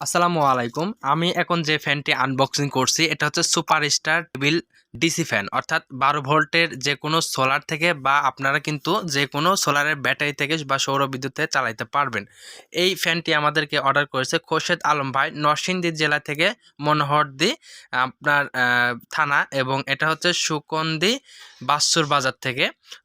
আসসালামু আলাইকুম। আমি এখন যে ফ্যানটি আনবক্সিং করছি এটা হচ্ছে super star table DC fan, অর্থাৎ বারো ভোল্টের যে কোনো সোলার থেকে বা আপনারা কিন্তু যে কোনো সোলারের ব্যাটারি থেকে বা সৌর বিদ্যুতে চালাইতে পারবেন। এই ফ্যানটি আমাদেরকে অর্ডার করেছে খোরশেদ আলম ভাই, নরসিংদী জেলা থেকে মনোহরদি, আপনার থানা এবং এটা হচ্ছে সুকন্দি বাসুর বাজার থেকে।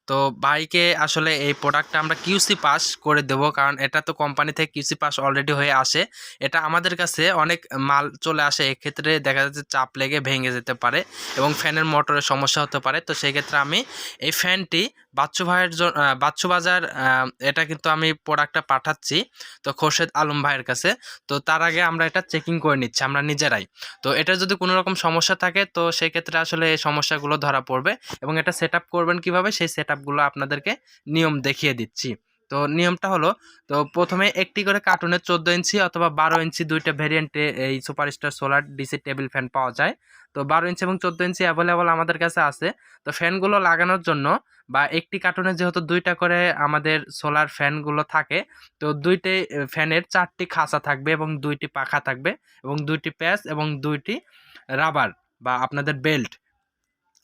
তো ভাইকে আসলে এই প্রোডাক্টটা আমরা কিউসি পাস করে দেবো, কারণ এটা তো কোম্পানি থেকে কিউসি পাস অলরেডি হয়ে আসে। এটা আমাদের কাছে অনেক মাল চলে আসে, এক্ষেত্রে দেখা যাচ্ছে চাপ লেগে ভেঙে যেতে পারে এবং ফ্যানের মোটরের সমস্যা হতে পারে। তো সেই ক্ষেত্রে আমি এই ফ্যানটি বাচ্চু ভাইয়ের জন্য বাচ্চু বাজার এটা কিন্তু আমি প্রোডাক্টটা পাঠাচ্ছি, তো খোরশেদ আলম ভাইয়ের কাছে। তো তার আগে আমরা এটা চেকিং করে নিচ্ছি, আমরা নিজেরাই। তো এটা যদি কোনো রকম সমস্যা থাকে, তো সেই ক্ষেত্রে আসলে এই সমস্যাগুলো ধরা পড়বে এবং এটা সেট করবেন কীভাবে, সেই সেট আপনাদেরকে নিয়ম দেখিয়ে দিচ্ছি। তো নিয়মটা হলো, তো প্রথমে একটি করে কার্টুনের চোদ্দ ইঞ্চি অথবা বারো ইঞ্চি দুইটা ভেরিয়েন্টে এই superstar solar DC table fan পাওয়া যায়। তো বারো ইঞ্চি এবং চোদ্দ ইঞ্চি অ্যাভেলেবল আমাদের কাছে আছে। তো ফ্যানগুলো লাগানোর জন্য বা একটি কার্টুনে যেহেতু দুইটা করে আমাদের সোলার ফ্যানগুলো থাকে, তো দুইটি ফ্যানের চারটি খাঁচা থাকবে এবং দুইটি পাখা থাকবে এবং দুইটি প্যাচ এবং দুইটি রাবার বা আপনাদের বেল্ট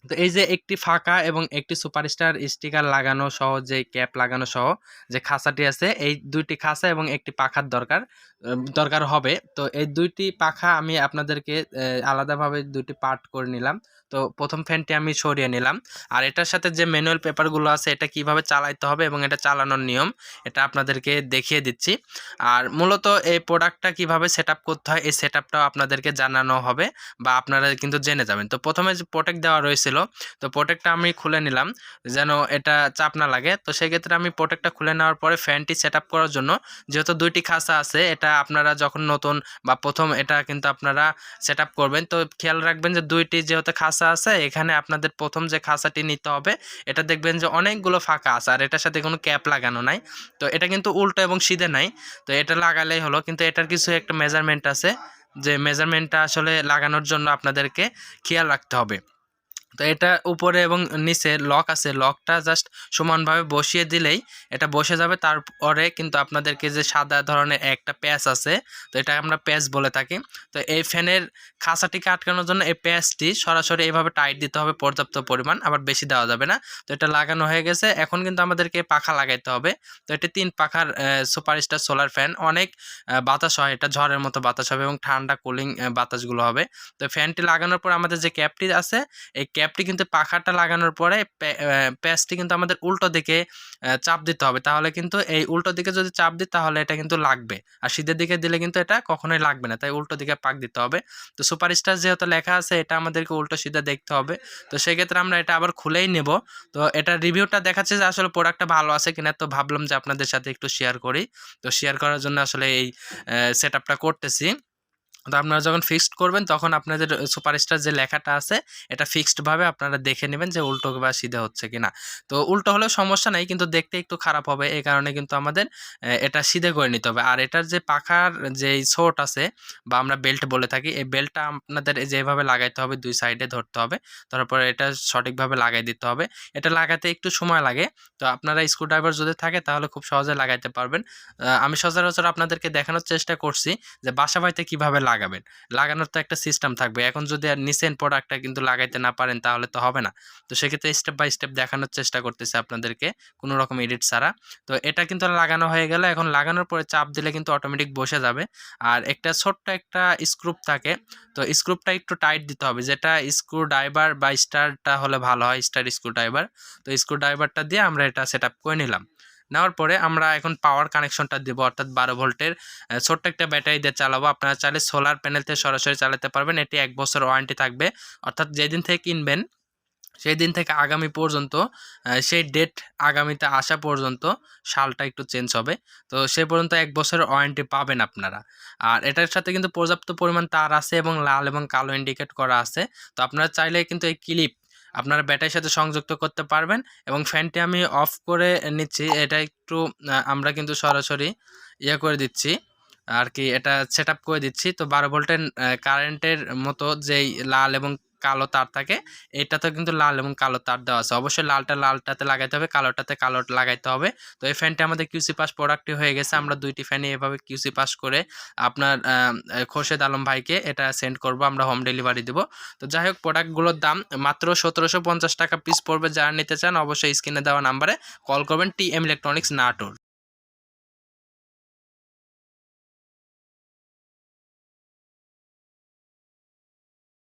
তো এই যে একটি ফাঁকা এবং একটি সুপারস্টার স্টিকার লাগানো সহ, যে ক্যাপ লাগানো সহ, যে খাঁচাটি আছে, এই দুইটি খাঁচা এবং একটি পাখার দরকার। দরকার হবে। তো এই দুইটি পাখা আমি আপনাদেরকে আলাদাভাবে দুইটি পার্ট করে নিলাম। তো প্রথম ফ্যানটি আমি সরিয়ে নিলাম। আর এটার সাথে যে ম্যানুয়াল পেপারগুলো আছে, এটা কীভাবে চালাইতে হবে এবং এটা চালানোর নিয়ম, এটা আপনাদেরকে দেখিয়ে দিচ্ছি। আর মূলত এই প্রোডাক্টটা কীভাবে সেট করতে হয়, এই সেট আপনাদেরকে জানানো হবে বা আপনারা কিন্তু জেনে যাবেন। তো প্রথমে যে প্রোটেক্ট দেওয়া রয়েছিল, তো প্রোটেক্টটা আমি খুলে নিলাম যেন এটা চাপ না লাগে। তো সেক্ষেত্রে আমি প্রোটেক্টটা খুলে নেওয়ার পরে ফ্যানটি সেট করার জন্য, যেহেতু দুইটি খাসা আছে, এটা আপনারা যখন নতুন বা প্রথম এটা কিন্তু আপনারা সেট করবেন। তো খেয়াল রাখবেন যে দুইটি যেহেতু খাঁচা আছে, এখানে আপনাদের প্রথম যে খাঁচাটি নিতে হবে, এটা দেখবেন যে অনেকগুলো ফাঁকা আছে আর এটার সাথে কোনো ক্যাপ লাগানো নাই। তো এটা কিন্তু উল্টো এবং সিধে নাই। তো এটা লাগালেই হলো, কিন্তু এটার কিছু একটা মেজারমেন্ট আছে, যে মেজারমেন্টটা আসলে লাগানোর জন্য আপনাদেরকে খেয়াল রাখতে হবে। তো এটা উপরে এবং নিচে লক আছে। লকটা জাস্ট সমানভাবে বসিয়ে দিলেই এটা বসে যাবে। তারপরে কিন্তু আপনাদেরকে যে সাদা ধরনের একটা প্যাচ আছে, তো এটা আমরা প্যাচ বলে থাকি। তো এই ফ্যানের খাঁচাটিকে আটকানোর জন্য এই প্যাচটি সরাসরি এইভাবে টাইট দিতে হবে পর্যাপ্ত পরিমাণ, আবার বেশি দেওয়া যাবে না। তো এটা লাগানো হয়ে গেছে। এখন কিন্তু আমাদেরকে পাখা লাগাইতে হবে। তো এটি তিন পাখার সুপারস্টার সোলার ফ্যান। অনেক বাতাস হয়। এটা ঝড়ের মতো বাতাস হবে এবং ঠান্ডা, কুলিং বাতাসগুলো হবে। তো ফ্যানটি লাগানোর পর আমাদের যে ক্যাপটি আছে, এই ক্যাপটি কিন্তু পাখাটা লাগানোর পরে প্যাচটি কিন্তু আমাদের উল্টো দিকে চাপ দিতে হবে। তাহলে কিন্তু এই উল্টো দিকে যদি চাপ দিই, তাহলে এটা কিন্তু লাগবে। আর সিধের দিকে দিলে কিন্তু এটা কখনোই লাগবে না। তাই উল্টো দিকে পাক দিতে হবে। তো সুপারস্টার যেহেতু লেখা আছে, এটা আমাদেরকে উল্টো সিধা দেখতে হবে। তো সেক্ষেত্রে আমরা এটা আবার খুলেই নেব। তো এটা রিভিউটা দেখাচ্ছে যে আসলে প্রোডাক্টটা ভালো আছে কিনা। তো ভাবলাম যে আপনাদের সাথে একটু শেয়ার করি। তো শেয়ার করার জন্য আসলে এই সেট করতেছি। তো আপনারা যখন ফিক্সড করবেন, তখন আপনাদের সুপারস্টার যে লেখাটা আছে, এটা ফিক্সডভাবে আপনারা দেখে নেবেন যে উল্টো বা সিধে হচ্ছে কিনা। তো উল্টো হলেও সমস্যা নাই, কিন্তু দেখতে একটু খারাপ হবে। এই কারণে কিন্তু আমাদের এটা সিধে করে নিতে হবে। আর এটার যে পাখার যে ছোট আছে, বা আমরা বেল্ট বলে থাকি, এই বেল্টটা আপনাদের যেভাবে লাগাইতে হবে, দুই সাইডে ধরতে হবে। তারপরে এটা সঠিকভাবে লাগাই দিতে হবে। এটা লাগাতে একটু সময় লাগে। তো আপনারা স্ক্রুড্রাইভার যদি থাকে, তাহলে খুব সহজে লাগাইতে পারবেন। আমি সচরাচর আপনাদেরকে দেখানোর চেষ্টা করছি যে বাসা বাড়িতে কীভাবে লাগাবেন। লাগানোর তো একটা সিস্টেম থাকবে। এখন যদি আর নিচেন প্রোডাক্টটা কিন্তু লাগাইতে না পারেন তাহলে তো হবে না। তো সেক্ষেত্রে স্টেপ বাই স্টেপ দেখানোর চেষ্টা করতেছে আপনাদেরকে কোনো রকম এডিট ছাড়া। তো এটা কিন্তু লাগানো হয়ে গেলে। এখন লাগানোর পরে চাপ দিলে কিন্তু অটোমেটিক বসে যাবে। আর একটা ছোট্ট একটা স্ক্রুপ থাকে। তো স্ক্রুপটা একটু টাইট দিতে হবে। যেটা স্ক্রু ড্রাইভার বা স্টারটা হলে ভালো হয় স্টার স্ক্রু ড্রাইভার তো স্ক্রু ড্রাইভারটা দিয়ে আমরা এটা সেট করে নিলাম। নেওয়ার পরে আমরা এখন পাওয়ার কানেকশনটা দেবো, অর্থাৎ বারো ভোল্টের ছোট্ট একটা ব্যাটারি দিয়ে চালাবো। আপনারা চাইলে সোলার প্যানেল থেকে সরাসরি চালাতে পারবেন। এটি এক বছর ওয়ারেন্টি থাকবে। অর্থাৎ যেদিন থেকে কিনবেন সেই দিন থেকে আগামী পর্যন্ত সেই ডেট আগামীতে আসা পর্যন্ত সালটা একটু চেঞ্জ হবে। তো সে পর্যন্ত এক বছরের ওয়ারেন্টি পাবেন আপনারা। আর এটার সাথে কিন্তু পর্যাপ্ত পরিমাণ তার আছে এবং লাল এবং কালো ইন্ডিকেট করা আছে। তো আপনারা চাইলে কিন্তু এই ক্লিপ আপনারা ব্যাটারির সাথে সংযুক্ত করতে পারবেন এবং ফ্যানটি আমি অফ করে নিচ্ছি। এটা একটু আমরা কিন্তু সরাসরি ইয়ে করে দিচ্ছি, আর কি এটা সেট করে দিচ্ছি। তো বারো ভোল্টের কারেন্টের মতো যেই লাল এবং কালো তার থাকে এটাতে কিন্তু লাল এবং কালো তার দেওয়া আছে। অবশ্যই লালটা লালটাতে লাগাইতে হবে, কালোটাতে কালো লাগাইতে হবে। তো এই ফ্যানটা আমাদের কিউসি পাস প্রোডাক্টটি হয়ে গেছে। আমরা দুইটি ফ্যানই এভাবে কিউসি পাস করে আপনার খোরশেদ আলম ভাইকে এটা সেন্ড করব, আমরা হোম ডেলিভারি দিব। তো যাই হোক প্রোডাক্টগুলোর দাম মাত্র সতেরোশো পঞ্চাশ টাকা পিস পড়বে। যারা নিতে চান, অবশ্যই স্ক্রিনে দেওয়া নাম্বারে কল করবেন। T M electronics Natore.